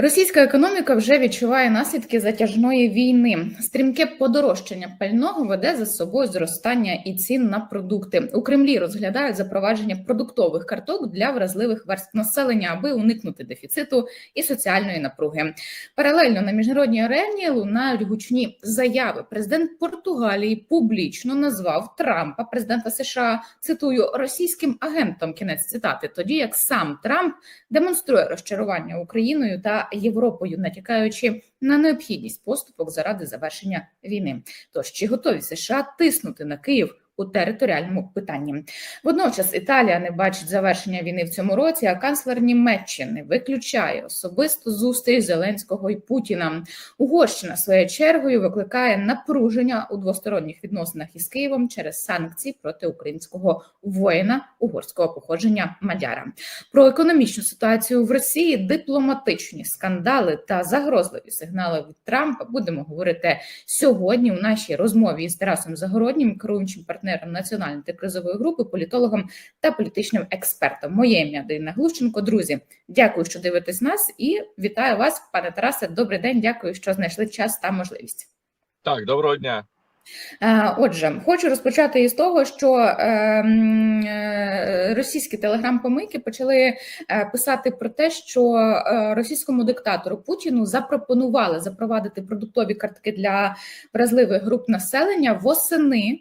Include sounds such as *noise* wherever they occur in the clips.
Російська економіка вже відчуває наслідки затяжної війни. Стрімке подорожчання пального веде за собою зростання і цін на продукти. У Кремлі розглядають запровадження продуктових карток для вразливих верств населення, аби уникнути дефіциту і соціальної напруги. Паралельно на міжнародній арені лунають гучні заяви. Президент Португалії публічно назвав Трампа, президента США, цитую російським агентом. Кінець цитати, тоді як сам Трамп демонструє розчарування Україною та Європою, натякаючи на необхідність поступок заради завершення війни. Тож чи готові США тиснути на Київ? У територіальному питанні водночас Італія не бачить завершення війни в цьому році. А канцлер Німеччини виключає особисту зустріч Зеленського і Путіна. Угорщина своєю чергою викликає напруження у двосторонніх відносинах із Києвом через санкції проти українського воїна угорського походження Мадяра. Про економічну ситуацію в Росії, дипломатичні скандали та загрозливі сигнали від Трампа будемо говорити сьогодні. У нашій розмові із Тарасом Загороднім, керуючим партнером національної та кризової групи, політологом та політичним експертом. Моє ім'я Дарина Глущенко. Друзі, дякую, що дивитесь нас, і вітаю вас, пане Тарасе. Добрий день. Дякую, що знайшли час та можливість. Так, доброго дня. Е, Отже, хочу розпочати із того, що ем, е, російські телеграм-помийки почали е, писати про те, що російському диктатору Путіну запропонували запровадити продуктові картки для вразливих груп населення восени.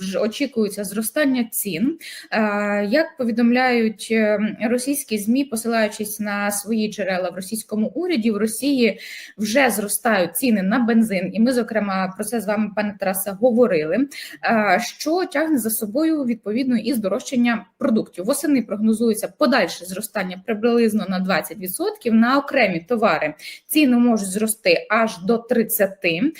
Вже очікується зростання цін. Е, Як повідомляють е, російські змі, посилаючись на свої джерела в російському уряді, в Росії вже зростають ціни на бензин, і ми, зокрема, про це з вами, пане Тарасе, говорили. е, Що тягне за собою відповідно і здорожчання продуктів. Восени прогнозується подальше зростання приблизно на 20%. На окремі товари ціни можуть зрости аж до 30%.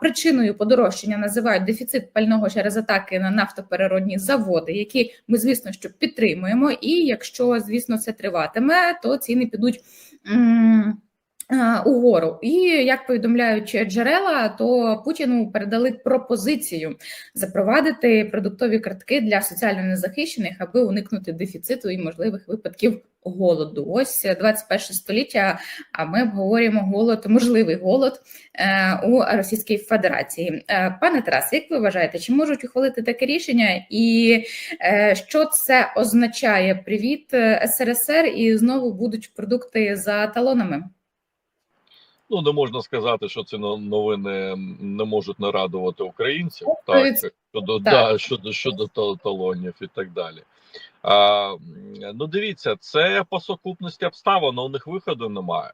Причиною подорожчання називають дефіцит пального через атаки на нафтопереродні заводи, які ми, звісно, що підтримуємо. І якщо, звісно, це триватиме, то ціни підуть. Угору, і як повідомляють джерела, то Путіну передали пропозицію запровадити продуктові картки для соціально незахищених, аби уникнути дефіциту і можливих випадків голоду. Ось 21 століття. А ми обговорюємо голод, можливий голод е, у Російській Федерації. Е, Пане Тарас, як ви вважаєте, чи можуть ухвалити таке рішення, і е, що це означає? Привіт е, СРСР, і знову будуть продукти за талонами. Ну не можна сказати, що ці новини не можуть не радувати українців. Ну, Так щодо так. да щодо щодо та- талонів і так далі. А, ну дивіться, це по сукупності обставин. У них виходу немає.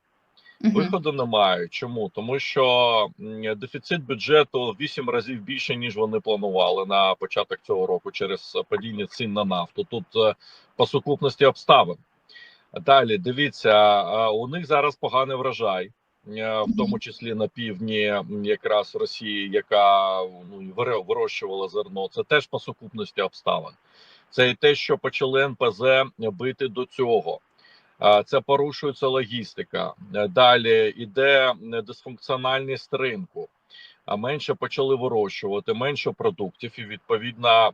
Мгм. Виходу немає. Чому? Тому що дефіцит бюджету в 8 разів більше ніж вони планували на початок цього року через падіння цін на нафту. Тут е, по сукупності обставин. Далі дивіться, у них зараз поганий врожай, в тому числі на півдні, якраз Росії, яка ну вирощувала зерно. Це теж по сукупності обставин. Це і те, що почали НПЗ бити до цього. Е, Це порушується логістика. Е, Далі іде е, дисфункціональність ринку. А менше почали вирощувати, менше продуктів, і відповідно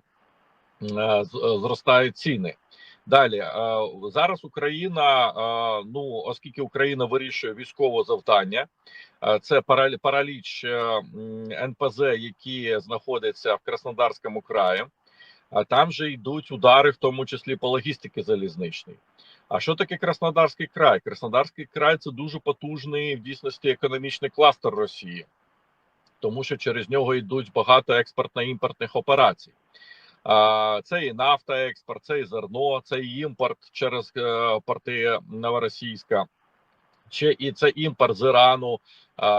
е, е, зростають ціни. Далі е, зараз Україна, е, ну оскільки Україна вирішує військове завдання, е, це паралі- параліч НПЗ, які знаходяться в Краснодарському краї. А там же йдуть удари, в тому числі по логістиці залізничній. А що таке Краснодарський край? Краснодарський край це дуже потужний в дійсності економічний кластер Росії, тому що через нього йдуть багато експортно-імпортних операцій. Це і нафтоекспорт, це і зерно, це і імпорт через е, порти Новоросійська, чи і це імпорт з Ірану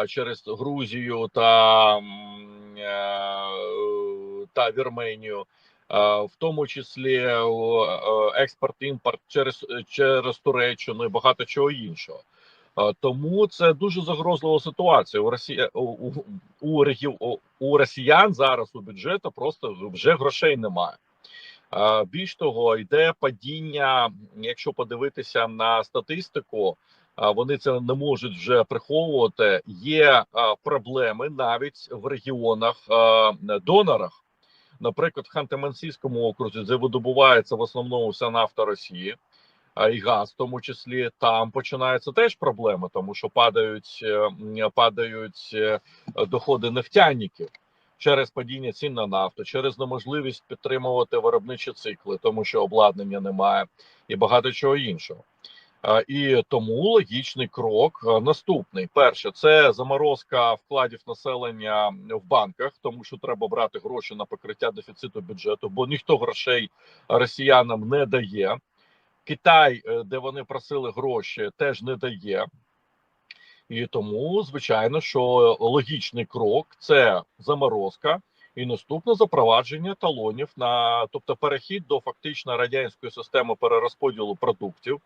через Грузію та, е, та Вірменію. В тому числі е, експорт, імпорт через через Туреччину і багато чого іншого. Е, Тому це дуже загрозлива ситуація. У Росії у, у, у, у, росіян зараз у бюджету просто вже грошей немає. Е, Більш того, йде падіння. Якщо подивитися на статистику, е, вони це не можуть вже приховувати. Є проблеми навіть в регіонах донорах. Наприклад, в Ханты-Мансійському окрузі, де видобувається в основному вся нафта Росії. І газ, в тому числі, там починаються теж проблеми, тому що падають, е, падають е, доходи нефтяників через падіння цін на нафту, через неможливість підтримувати виробничі цикли, тому що обладнання немає, і багато чого іншого. І тому логічний крок е, наступний: перше це заморозка вкладів населення в банках, тому що треба брати гроші на покриття дефіциту бюджету, бо ніхто грошей росіянам не дає. Китай, е, де вони просили гроші, теж не дає. І тому, звичайно, що логічний крок це заморозка і наступне запровадження талонів на тобто перехід до фактично радянської системи перерозподілу продуктів,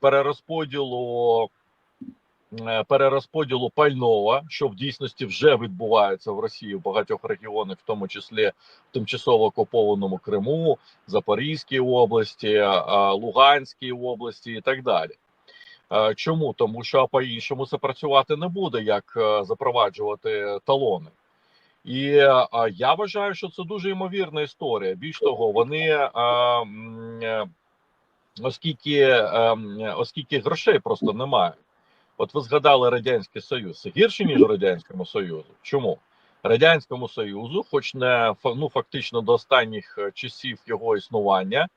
перерозподілу перерозподілу пального, що в дійсності вже відбувається в Росії в багатьох регіонах, в тому числі в тимчасово окупованому Криму, Запорізькій області, е, Луганській області і так далі. Е, Чому? Тому що по-іншому це працювати не буде, як е, запроваджувати талони. І е, я вважаю, що це дуже ймовірна історія. Більш того, вони е, е, оскільки, е, оскільки грошей просто немає. От ви згадали Радянський Союз, це гірше, ніж Радянському Союзу. Чому? Радянському Союзу, хоч не ну, фактично до останніх е, часів його існування,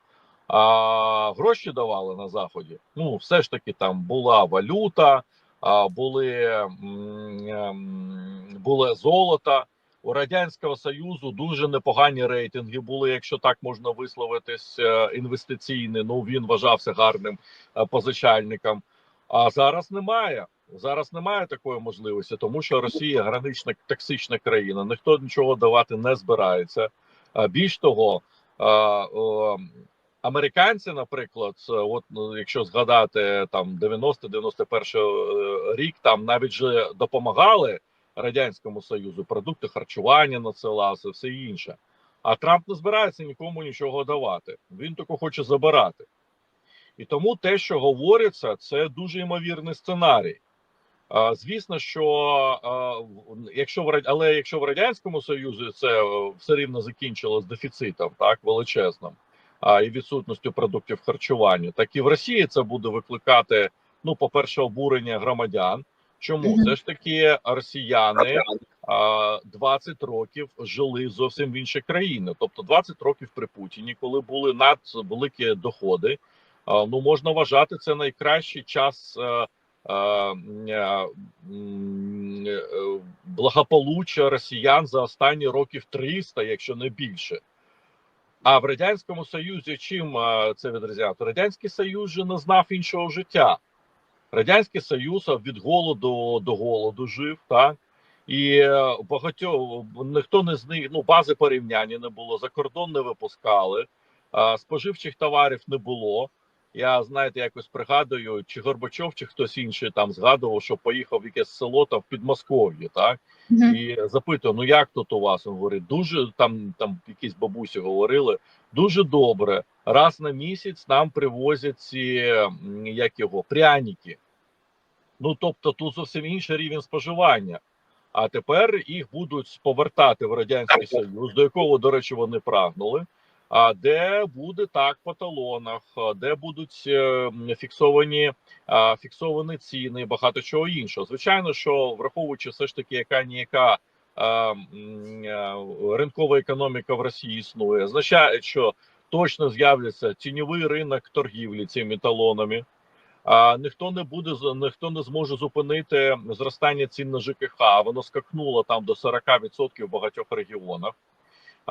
а, гроші давали на заході. Ну, все ж таки, там була валюта, а, були, ем, було золото. У радянського союзу дуже непогані рейтинги були, якщо так можна висловитись, е, інвестиційні. Ну він вважався гарним е, позичальником. А зараз немає. Зараз немає такої можливості, тому що Росія гранична токсична країна. Ніхто нічого давати не збирається. А більш того, американці, наприклад, от ну, якщо згадати там 90-91 рік, там навіть же допомагали радянському союзу продукти харчування надсилався, все інше. А Трамп не збирається нікому нічого давати. Він тільки хоче забирати. І тому те, що говориться, це дуже ймовірний сценарій. Звісно, що якщо в але якщо в радянському союзі це е, все рівно закінчилось дефіцитом, так величезним, а і відсутністю продуктів харчування, так і в Росії це буде викликати. Ну, по-перше, обурення громадян. Чому все ж таки росіяни а, 20 років жили зовсім в іншій країні? Тобто 20 років при Путіні, коли були надвеликі доходи, ну можна вважати це найкращий час. е, е, е, благополуччя росіян за останні років 300, якщо не більше. А в радянському союзі чим це відрізняється? Радянський Союз же не знав іншого життя. Радянський Союз від голоду до голоду жив, так і багатьох ніхто не з ну бази порівняння не було, за кордон не випускали, споживчих товарів не було. Я знаєте, якось пригадую, чи Горбачов, чи хтось інший там згадував, що поїхав в якесь село там в Підмосков'ї, так Мгм. і запитую: ну як тут у вас? Він говорить, дуже там, там якісь бабусі говорили, дуже добре. Раз на місяць нам привозять ці як його пряники. Ну тобто, тут зовсім інший рівень споживання. А тепер їх будуть повертати в радянський союз, до якого, до речі, вони прагнули. А де буде так по талонах, де будуть е, фіксовані фіксовані ціни, багато чого іншого. Звичайно, що враховуючи все ж таки, яка ніяка е, ринкова економіка в Росії існує, означає, що точно з'являться тіньовий ринок торгівлі цими талонами. А ніхто не буде ніхто не зможе зупинити зростання цін на ЖКХ. Воно скакнуло там до 40% в багатьох регіонах.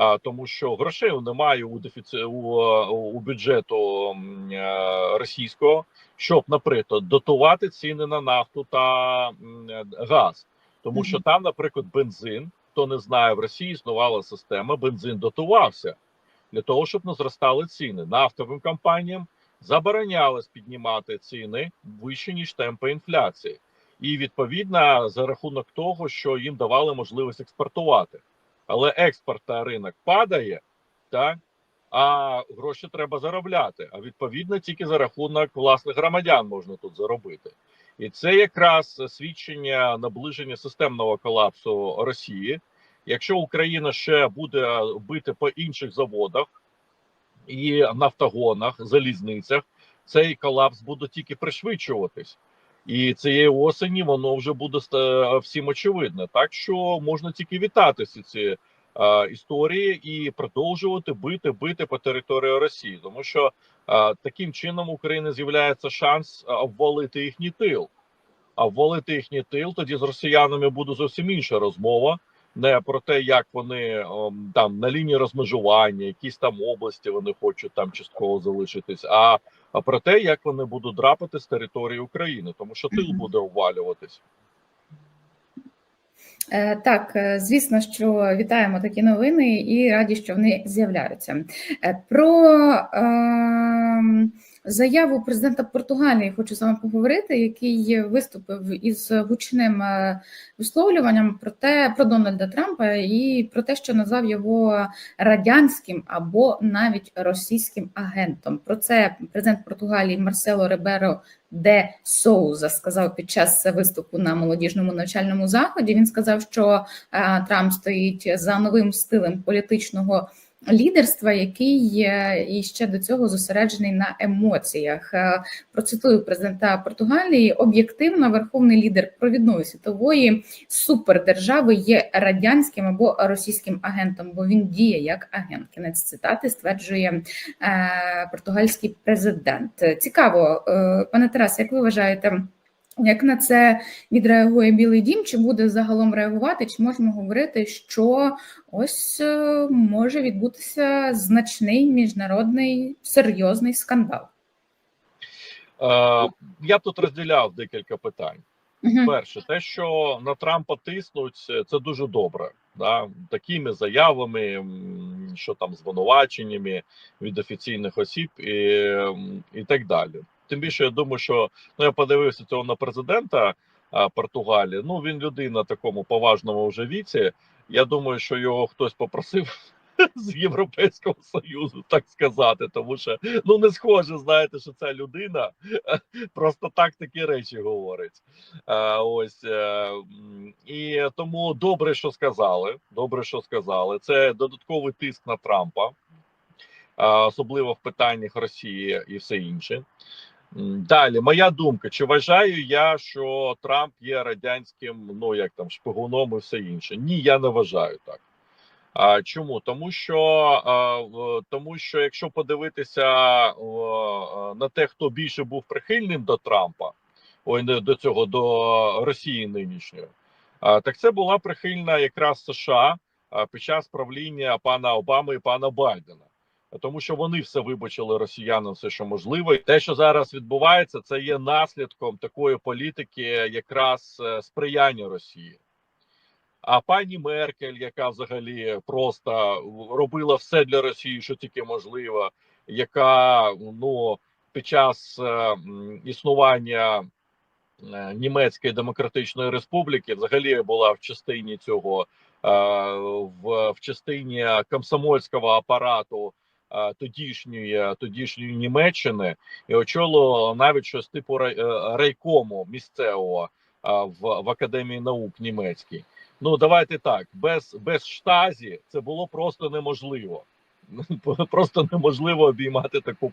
А, тому що грошей немає у дефіці у, е, у бюджету е, російського, щоб, наприклад, дотувати ціни на нафту та е, газ, тому що там, наприклад, бензин, хто не знає, в Росії існувала система, бензин дотувався для того, щоб не зростали ціни нафтовим компаніям. Заборонялось піднімати ціни вище ніж темпи інфляції, і відповідно за рахунок того, що їм давали можливість експортувати. Але експорт та ринок падає, так а гроші треба заробляти. А відповідно тільки за рахунок власних громадян можна тут заробити. І це якраз свідчення наближення системного колапсу Росії. Якщо Україна ще буде бити по інших заводах і нафтогонах, залізницях, цей колапс буде тільки пришвидшуватись. І цієї осені воно вже буде всім очевидне. Так що можна тільки вітати всі ці е, історії і продовжувати бити, бити по території Росії, тому що е, таким чином України з'являється шанс обвалити їхній тил. А обвалити їхній тил тоді з росіянами буде зовсім інша розмова. Не про те, як вони ом, там на лінії розмежування, якісь там області вони хочуть там частково залишитись, а, а про те, як вони будуть драпати з території України, тому що тил буде обвалюватись. Е, Так, е, звісно, що вітаємо такі новини і раді, що вони з'являються. Е, Про е, заяву президента Португалії хочу з вами поговорити, який виступив із гучним е, висловлюванням про те, про Дональда Трампа і про те, що назвав його радянським або навіть російським агентом. Про це президент Португалії Марсело Реберо де Соуза сказав під час виступу на молодіжному навчальному заході. Він сказав, що е, Трамп стоїть за новим стилем політичного лідерства, який і ще до цього зосереджений на емоціях. Е, Процитую президента Португалії: об'єктивно, верховний лідер провідної світової супердержави є радянським або російським агентом, бо він діє як агент. Кінець цитати стверджує е, португальський президент. Цікаво, е, пане Тарас, як ви вважаєте? Як на це відреагує Білий Дім? Чи буде загалом реагувати? Чи можемо говорити, що ось е, може відбутися значний міжнародний серйозний скандал? Е, я б тут розділяв декілька питань. Мгм. Перше, те, що на Трампа тиснуть, це дуже добре. Да? Такими заявами, що там звинуваченнями від офіційних осіб і, і так далі. Тим більше, я думаю, що ну я подивився цього на президента а, Португалії. Ну він людина такому поважному вже віці. Я думаю, що його хтось попросив *laughs* з Європейського союзу, так сказати, тому що ну не схоже, знаєте, що ця людина просто так такі речі говорить. Е, ось е, і тому добре, що сказали. Добре, що сказали. Це додатковий тиск на Трампа, особливо в питаннях Росії і все інше. Далі, моя думка: чи вважаю я, що Трамп є радянським, ну як там шпигуном і все інше? Ні, я не вважаю так. А чому? Тому що а, тому, що якщо подивитися в- на те, хто більше був прихильним до Трампа, ой, не до цього до Росії нинішньої, а, так це була прихильна якраз США а, під час правління пана Обами і пана Байдена. Тому що вони все вибачили росіянам, все що можливо, і те, що зараз відбувається, це є наслідком такої політики, якраз е, сприяння Росії. А пані Меркель, яка взагалі просто робила все для Росії, що тільки можливо, яка ну під час е, існування е, Німецької демократичної республіки взагалі була в частині цього в, частині комсомольського апарату тодішньої тодішньої Німеччини і очолило навіть щось типу е, райкому місцевого в, в академії наук німецькій. Ну давайте так, без без штазі це було просто неможливо. *laughs* Просто неможливо обіймати таку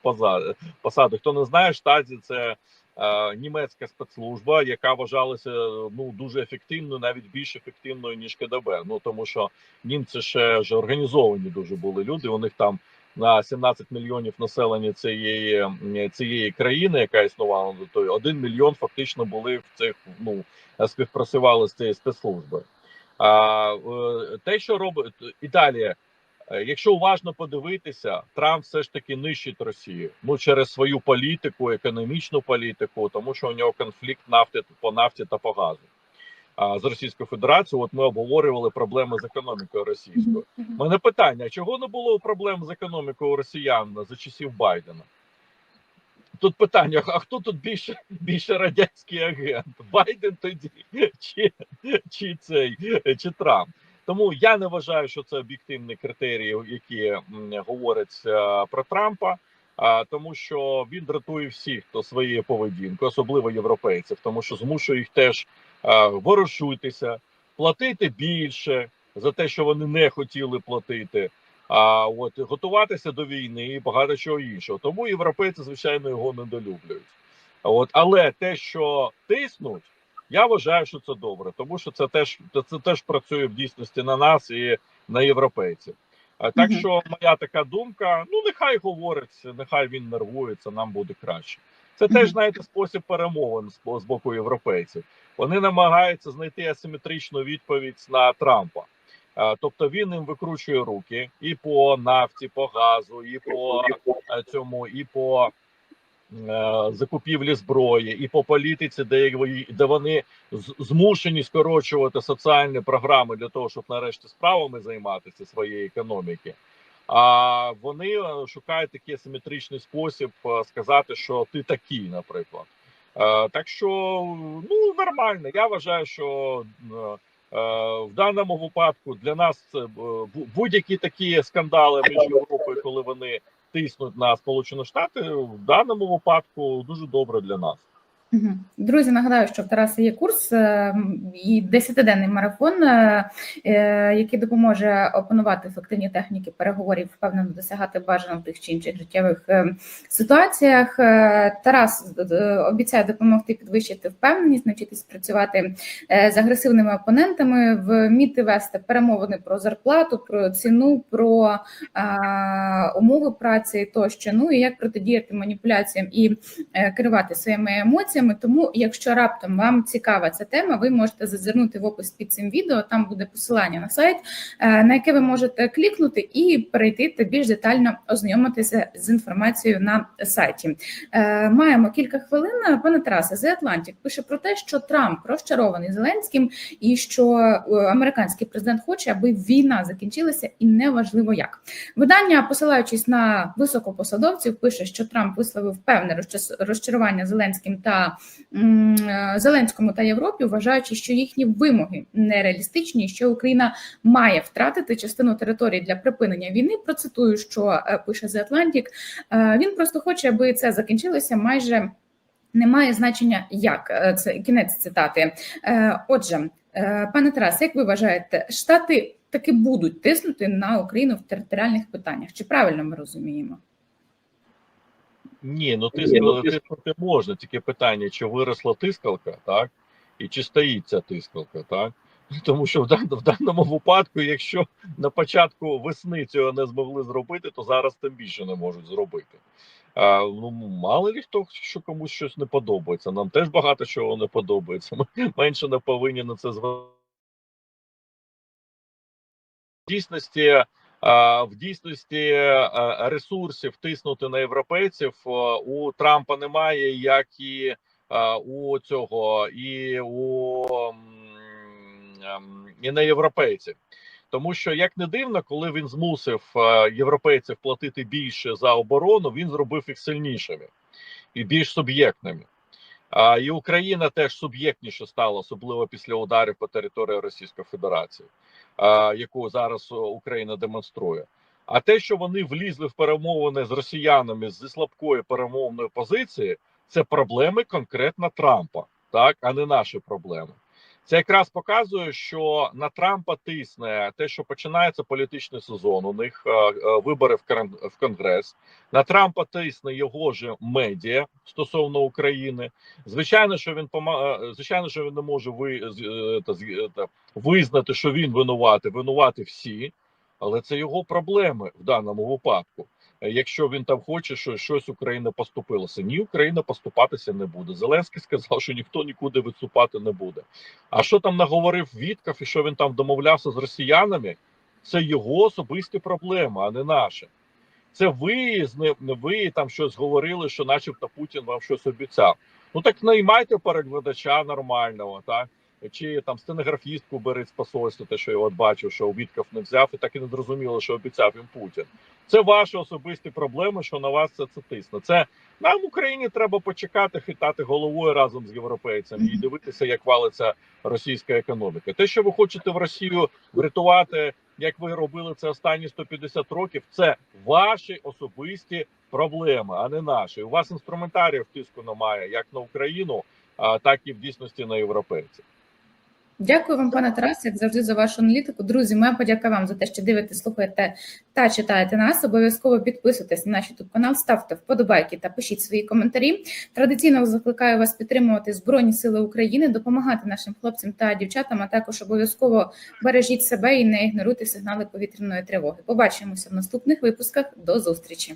посаду. Хто не знає, штазі це е, німецька спецслужба, яка вважалася ну дуже ефективною, навіть більш ефективною ніж КДБ. Ну тому що німці ще ж організовані дуже були люди. У них там на 17 мільйонів населення цієї цієї країни, яка існувала, то один мільйон фактично були в цих ну співпрацювали з цією спецслужбою. А е, те, що робить Італія, е, якщо уважно подивитися, Трамп все ж таки нищить Росію. Ну через свою політику, економічну політику, тому що у нього конфлікт нафти по нафті та по газу. А з Російською Федерацією, от ми обговорювали проблеми з економікою російською. У мене питання: чого не було проблем з економікою росіян за часів Байдена? Тут питання: а хто тут більше *laughs* більше радянський агент? Байден тоді *laughs* чи, чи цей чи Трамп? Тому я не вважаю, що це об'єктивні критерії, які говорять е, про Трампа. А тому, що він дратує всіх, хто своєю поведінкою, особливо європейців, тому що змушує їх теж ворушитися, платити більше за те, що вони не хотіли платити. А от готуватися до війни і багато чого іншого. Тому європейці, звичайно, його недолюблюють. От, але те, що тиснуть, я вважаю, що це добре, тому що це теж це теж працює в дійсності на нас і на європейців. Так що моя така думка: ну нехай говорить, нехай він нервується, нам буде краще. Це теж знаєте спосіб перемовин з, боку європейців. Вони намагаються знайти асиметричну відповідь на Трампа. Тобто він їм викручує руки і по нафті, по газу, і по е, цьому, і по е, закупівлі зброї, і по політиці, де вони змушені скорочувати соціальні програми для того, щоб нарешті справами займатися своєї економіки. А вони е, шукають такий асиметричний спосіб е, сказати, що ти такий, наприклад. Е, Так що ну нормально. Я вважаю, що в даному випадку для нас це будь-які такі скандали між Європою, коли вони тиснуть на Сполучені Штати, в даному випадку дуже добре для нас. Друзі, нагадаю, що в Тараса є курс е, і 10-денний марафон, е, е, який допоможе опанувати ефективні техніки переговорів, впевнено досягати бажаного в тих чи інших життєвих ситуаціях. Тарас обіцяє допомогти підвищити впевненість, навчитись працювати з агресивними опонентами, вміти вести перемовини про зарплату, про ціну, про умови праці тощо. Ну і як протидіяти маніпуляціям і керувати своїми емоціями. Тому, якщо раптом вам цікава ця тема, ви можете зазирнути в опис під цим відео. Там буде посилання на сайт, е, на яке ви можете клікнути і перейти та більш детально ознайомитися з інформацією на сайті. Е, Маємо кілька хвилин. Пане Тарасе, The Atlantic пише про те, що Трамп розчарований Зеленським, і що е, американський президент хоче, аби війна закінчилася, і неважливо як. Видання, посилаючись на високопосадовців, пише, що Трамп висловив певне розчарування Зеленським та Зеленському та Європі, вважаючи, що їхні вимоги нереалістичні, що Україна має втратити частину території для припинення війни. Процитую, що е, пише The Atlantic. Е, Він просто хоче, аби це закінчилося майже. Немає значення, як Е, це кінець цитати. Е, Отже, е, пане Тарасе, як ви вважаєте, штати таки будуть тиснути на Україну в територіальних питаннях? Чи правильно ми розуміємо? Ні, ну тиснути, ну, тиснути можна. Тільки питання, чи виросла тискалка, так? І чи стоїть ця тискалка, так? *laughs* Тому що в, дан, в даному випадку, якщо на початку весни цього не змогли зробити, то зараз тим більше не можуть зробити. А, ну, мало ли хто що комусь щось не подобається. Нам теж багато чого не подобається. Ми *laughs* менше не повинні на це звертати. В дійсності, в дійсності ресурсів тиснути на європейців у Трампа немає, як і у цього, і у ем, і на європейців. Тому що як не дивно, коли він змусив е, європейців платити більше за оборону, він зробив їх сильнішими і більш суб'єктними. І Україна теж суб'єктніше стала, особливо після ударів по території Російської Федерації, яку зараз Україна демонструє. А те, що вони влізли в перемовини з росіянами зі слабкої перемовної позиції, це проблеми конкретно Трампа, так а не наші проблеми. Це якраз показує, що на Трампа тисне те, що починається політичний сезон. У них е, е, вибори в Кон- Конгрес. На Трампа тисне його ж медіа стосовно України. Звичайно, що він е, звичайно, що він не може визнати, що він винуватий. Винувати всі, але це його проблеми в даному випадку. Е, Якщо він там хоче, що щось Україна поступилося, ні, Україна поступатися не буде. Зеленський сказав, що ніхто нікуди відступати не буде. А що там наговорив Вітков і що він там домовлявся з росіянами? Це його особисті проблеми, а не наші. Це ви ви там щось говорили, що, начебто, Путін вам щось обіцяв. Ну так наймайте перекладача нормального, так чи там стенографістку беріть з посольства, те, що я от бачив, що Вітков не взяв, і так і не зрозуміло, що обіцяв їм Путін. Це ваші особисті проблеми, що на вас це, це тисне. Це нам в Україні треба почекати, хитати головою разом з європейцями і дивитися, як валиться російська економіка. Те, що ви хочете в Росію врятувати, як ви робили це останні 150 років, це ваші особисті проблеми, а не наші. У вас інструментаріїв тиску немає як на Україну, а так і в дійсності на європейців. Дякую вам, пане Тарасе, як завжди, за вашу аналітику. Друзі, моя подяка вам за те, що дивитесь, слухаєте та читаєте нас. Обов'язково підписуйтесь на наш YouTube канал, ставте вподобайки та пишіть свої коментарі. Традиційно закликаю вас підтримувати Збройні Сили України, допомагати нашим хлопцям та дівчатам. А також обов'язково бережіть себе і не ігноруйте сигнали повітряної тривоги. Побачимося в наступних випусках. До зустрічі.